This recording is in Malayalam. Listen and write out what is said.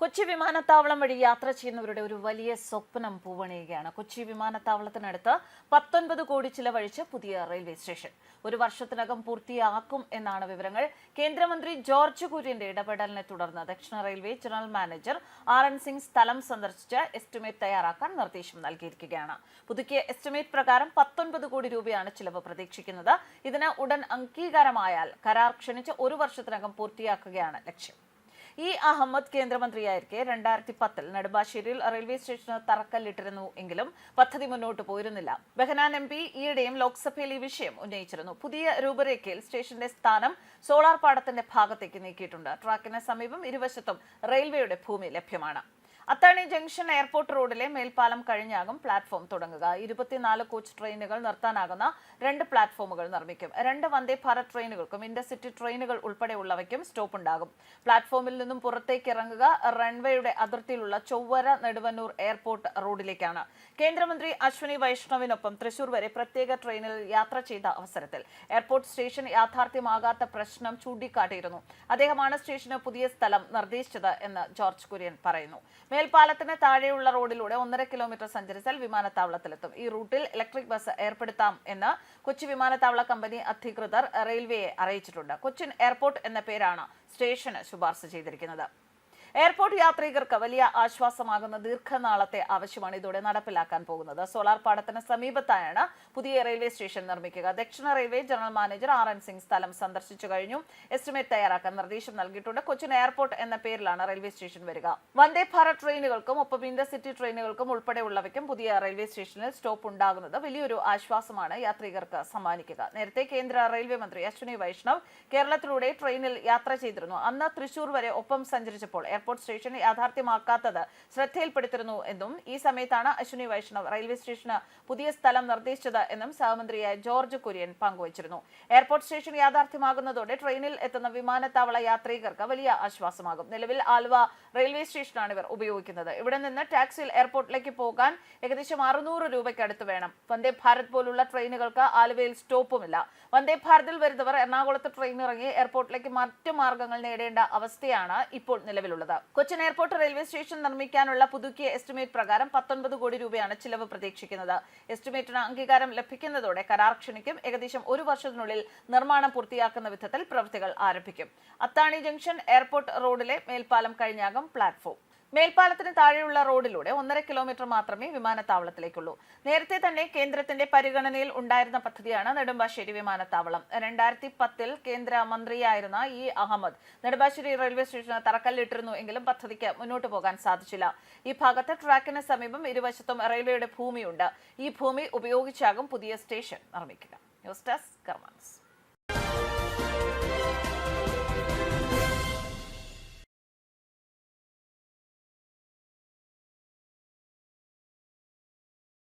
കൊച്ചി വിമാനത്താവളം വഴി യാത്ര ചെയ്യുന്നവരുടെ ഒരു വലിയ സ്വപ്നം പൂവണിയുകയാണ്. കൊച്ചി വിമാനത്താവളത്തിനടുത്ത് പത്തൊൻപത് കോടി ചിലവഴിച്ച് പുതിയ റെയിൽവേ സ്റ്റേഷൻ. ഒരു വർഷത്തിനകം പൂർത്തിയാക്കും എന്നാണ് വിവരങ്ങൾ. കേന്ദ്രമന്ത്രി ജോർജ് കുര്യന്റെ ഇടപെടലിനെ തുടർന്ന് ദക്ഷിണ railway general manager R N Singh സ്ഥലം സന്ദർശിച്ച് എസ്റ്റിമേറ്റ് തയ്യാറാക്കാൻ നിർദ്ദേശം നൽകിയിരിക്കുകയാണ്. പുതുക്കിയ എസ്റ്റിമേറ്റ് പ്രകാരം പത്തൊൻപത് കോടി രൂപയാണ് ചിലവ് പ്രതീക്ഷിക്കുന്നത്. ഇതിന് ഉടൻ അംഗീകാരമായാൽ കരാർ ക്ഷണിച്ച് ഒരു വർഷത്തിനകം പൂർത്തിയാക്കുകയാണ് ലക്ഷ്യം. ഇ അഹമ്മദ് കേന്ദ്രമന്ത്രിയായിരിക്കെ രണ്ടായിരത്തി പത്തിൽ നെടുമ്പാശ്ശേരിയിൽ റെയിൽവേ സ്റ്റേഷന് തറക്കല്ലിട്ടിരുന്നു എങ്കിലും പദ്ധതി മുന്നോട്ട് പോയിരുന്നില്ല. ബെഹനാൻ എം പി ഈയിടെയും ലോക്സഭയിൽ ഈ വിഷയം ഉന്നയിച്ചിരുന്നു. പുതിയ രൂപരേഖയിൽ സ്റ്റേഷന്റെ സ്ഥാനം സോളാർ പാടത്തിന്റെ ഭാഗത്തേക്ക് നീക്കിയിട്ടുണ്ട്. ട്രാക്കിന് സമീപം ഇരുവശത്തും റെയിൽവേയുടെ ഭൂമി ലഭ്യമാണ്. അത്താണി ജംഗ്ഷൻ എയർപോർട്ട് റോഡിലെ മേൽപ്പാലം കഴിഞ്ഞാകും പ്ലാറ്റ്ഫോം തുടങ്ങുക. ഇരുപത്തിനാല് കോച്ച് ട്രെയിനുകൾ നിർത്താനാകുന്ന രണ്ട് പ്ലാറ്റ്ഫോമുകൾ നിർമ്മിക്കും. രണ്ട് വന്ദേ ഭാരത് ട്രെയിനുകൾക്കും ഇന്റർസിറ്റി ട്രെയിനുകൾ ഉൾപ്പെടെയുള്ളവയ്ക്കും സ്റ്റോപ്പ് ഉണ്ടാകും പ്ലാറ്റ്ഫോമിൽ നിന്നും പുറത്തേക്ക് ഇറങ്ങുക റൺവേയുടെ അതിർത്തിയിലുള്ള ചൊവ്വര നെടുവന്നൂർ എയർപോർട്ട് റോഡിലേക്കാണ്. കേന്ദ്രമന്ത്രി അശ്വനി വൈഷ്ണവിനൊപ്പം തൃശൂർ വരെ പ്രത്യേക ട്രെയിനിൽ യാത്ര ചെയ്ത അവസരത്തിൽ എയർപോർട്ട് സ്റ്റേഷൻ യാഥാർത്ഥ്യമാകാത്ത പ്രശ്നം ചൂണ്ടിക്കാട്ടിയിരുന്നു. അദ്ദേഹമാണ് സ്റ്റേഷന് പുതിയ സ്ഥലം നിർദ്ദേശിച്ചത് എന്ന് ജോർജ് കുര്യൻ പറയുന്നു. മേൽപ്പാലത്തിന് താഴെയുള്ള റോഡിലൂടെ ഒന്നര കിലോമീറ്റർ സഞ്ചരിച്ചാൽ വിമാനത്താവളത്തിലെത്തും. ഈ റൂട്ടിൽ ഇലക്ട്രിക് ബസ് ഏർപ്പെടുത്താം എന്ന് കൊച്ചി വിമാനത്താവള കമ്പനി അധികൃതർ റെയിൽവേയെ അറിയിച്ചിട്ടുണ്ട്. കൊച്ചിൻ എയർപോർട്ട് എന്ന പേരാണ് സ്റ്റേഷന് ശുപാർശ ചെയ്തിരിക്കുന്നത്. എയർപോർട്ട് യാത്രികർക്ക് വലിയ ആശ്വാസമാകുന്ന ദീർഘനാളത്തെ ആവശ്യമാണ് ഇതോടെ നടപ്പിലാക്കാൻ പോകുന്നത്. സോളാർ പാടത്തിന് സമീപത്തായാണ് പുതിയ റെയിൽവേ സ്റ്റേഷൻ നിർമ്മിക്കുക. ദക്ഷിണ railway general manager R N Singh സ്ഥലം സന്ദർശിച്ചു കഴിഞ്ഞു. എസ്റ്റിമേറ്റ് തയ്യാറാക്കാൻ നിർദ്ദേശം നൽകിയിട്ടുണ്ട്. കൊച്ചിൻ എയർപോർട്ട് എന്ന പേരിലാണ് റെയിൽവേ സ്റ്റേഷൻ വരിക. വന്ദേ ഭാരത് ട്രെയിനുകൾക്കും ഒപ്പം ഇന്റർസിറ്റി ട്രെയിനുകൾക്കും ഉൾപ്പെടെയുള്ളവയ്ക്കും പുതിയ റെയിൽവേ സ്റ്റേഷനിൽ സ്റ്റോപ്പ് ഉണ്ടാകുന്നത് വലിയൊരു ആശ്വാസമാണ് യാത്രികർക്ക് സമ്മാനിക്കുക. നേരത്തെ കേന്ദ്ര റെയിൽവേ മന്ത്രി അശ്വിനി വൈഷ്ണവ് കേരളത്തിലൂടെ ട്രെയിനിൽ യാത്ര ചെയ്തിരുന്നു. അന്ന് തൃശൂർ വരെ ഒപ്പം സഞ്ചരിച്ചപ്പോൾ എയർപോർട്ട് സ്റ്റേഷൻ യാഥാർത്ഥ്യമാക്കാത്തത് ശ്രദ്ധയിൽപ്പെടുത്തിരുന്നു എന്നും ഈ സമയത്താണ് അശ്വിനി വൈഷ്ണവ് റെയിൽവേ സ്റ്റേഷന് പുതിയ സ്ഥലം നിർദ്ദേശിച്ചത് എന്നും സഹമന്ത്രിയായ ജോർജ് കുര്യൻ പങ്കുവച്ചിരുന്നു. എയർപോർട്ട് സ്റ്റേഷൻ യാഥാർത്ഥ്യമാകുന്നതോടെ ട്രെയിനിൽ എത്തുന്ന വിമാനത്താവള യാത്രികർക്ക് വലിയ ആശ്വാസമാകും. നിലവിൽ ആലുവ റെയിൽവേ സ്റ്റേഷനാണ് ഇവർ ഉപയോഗിക്കുന്നത്. ഇവിടെ നിന്ന് ടാക്സിയിൽ എയർപോർട്ടിലേക്ക് പോകാൻ ഏകദേശം അറുന്നൂറ് രൂപയ്ക്ക് അടുത്ത് വേണം. വന്ദേ ഭാരത് പോലുള്ള ട്രെയിനുകൾക്ക് ആലുവയിൽ സ്റ്റോപ്പുമില്ല. വന്ദേ ഭാരതിൽ വരുന്നവർ എറണാകുളത്ത് ട്രെയിൻ ഇറങ്ങി എയർപോർട്ടിലേക്ക് മറ്റു മാർഗങ്ങൾ നേടേണ്ട അവസ്ഥയാണ് ഇപ്പോൾ നിലവിലുള്ളത്. കൊച്ചിൻ എയർപോർട്ട് റെയിൽവേ സ്റ്റേഷൻ നിർമ്മിക്കാനുള്ള പുതുക്കിയ എസ്റ്റിമേറ്റ് പ്രകാരം പത്തൊൻപത് കോടി രൂപയാണ് ചിലവ് പ്രതീക്ഷിക്കുന്നത്. എസ്റ്റിമേറ്റിന് അംഗീകാരം ലഭിക്കുന്നതോടെ കരാർ ക്ഷണിക്കും. ഏകദേശം ഒരു വർഷത്തിനുള്ളിൽ നിർമ്മാണം പൂർത്തിയാക്കുന്ന വിധത്തിൽ പ്രവൃത്തികൾ ആരംഭിക്കും. അത്താണി ജംഗ്ഷൻ എയർപോർട്ട് റോഡിലെ മേൽപ്പാലം കഴിഞ്ഞാകും പ്ലാറ്റ്ഫോം. മേൽപ്പാലത്തിന് താഴെയുള്ള റോഡിലൂടെ ഒന്നര കിലോമീറ്റർ മാത്രമേ വിമാനത്താവളത്തിലേക്കുള്ളൂ. നേരത്തെ തന്നെ കേന്ദ്രത്തിന്റെ പരിഗണനയിൽ ഉണ്ടായിരുന്ന പദ്ധതിയാണ് നെടുമ്പാശ്ശേരി വിമാനത്താവളം. രണ്ടായിരത്തി പത്തിൽ കേന്ദ്ര മന്ത്രിയായിരുന്ന ഇ അഹമ്മദ് നെടുമ്പാശ്ശേരി റെയിൽവേ സ്റ്റേഷന് തറക്കല്ലിട്ടിരുന്നു എങ്കിലും പദ്ധതിക്ക് മുന്നോട്ട് പോകാൻ സാധിച്ചില്ല. ഈ ഭാഗത്ത് ട്രാക്കിന് സമീപം ഇരുവശത്തും റെയിൽവേയുടെ ഭൂമിയുണ്ട്. ഈ ഭൂമി ഉപയോഗിച്ചാകും പുതിയ സ്റ്റേഷൻ നിർമ്മിക്കുക. News desk കർമാൻസ്